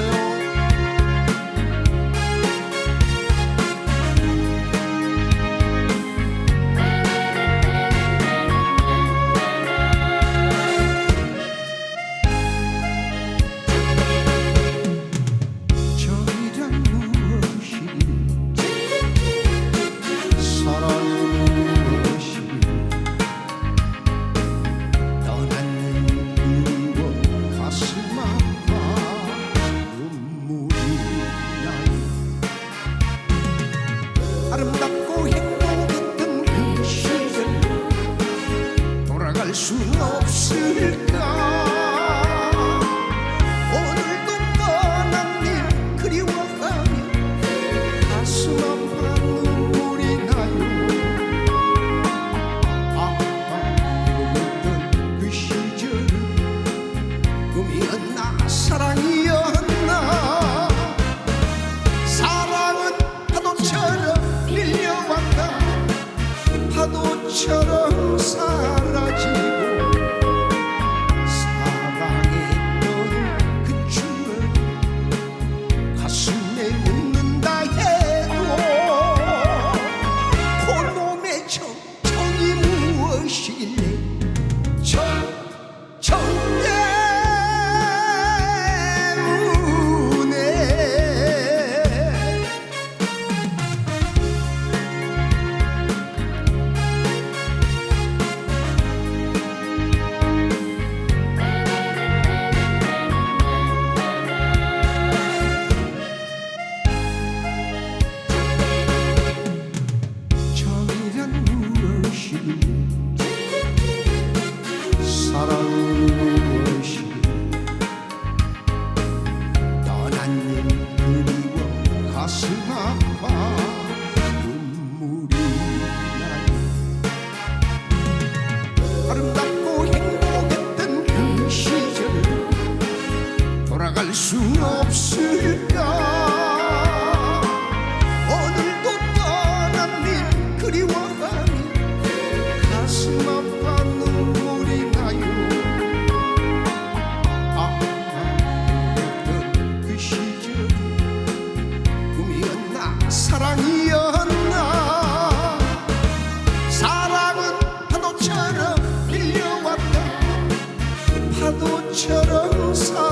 하 아름답고 행복했던 그 시절. 돌아갈 수 없을까 파도처럼 사라지고 사랑했던 그 추억 가슴에 묻는다 해도 그놈의 정, 정이 무엇이 가슴 아파 눈물이 나요. 아름답고 행복했던 그 시절 돌아갈 수 없을까? 오늘도 떠난 일 그리워하니 가슴 chorando, só.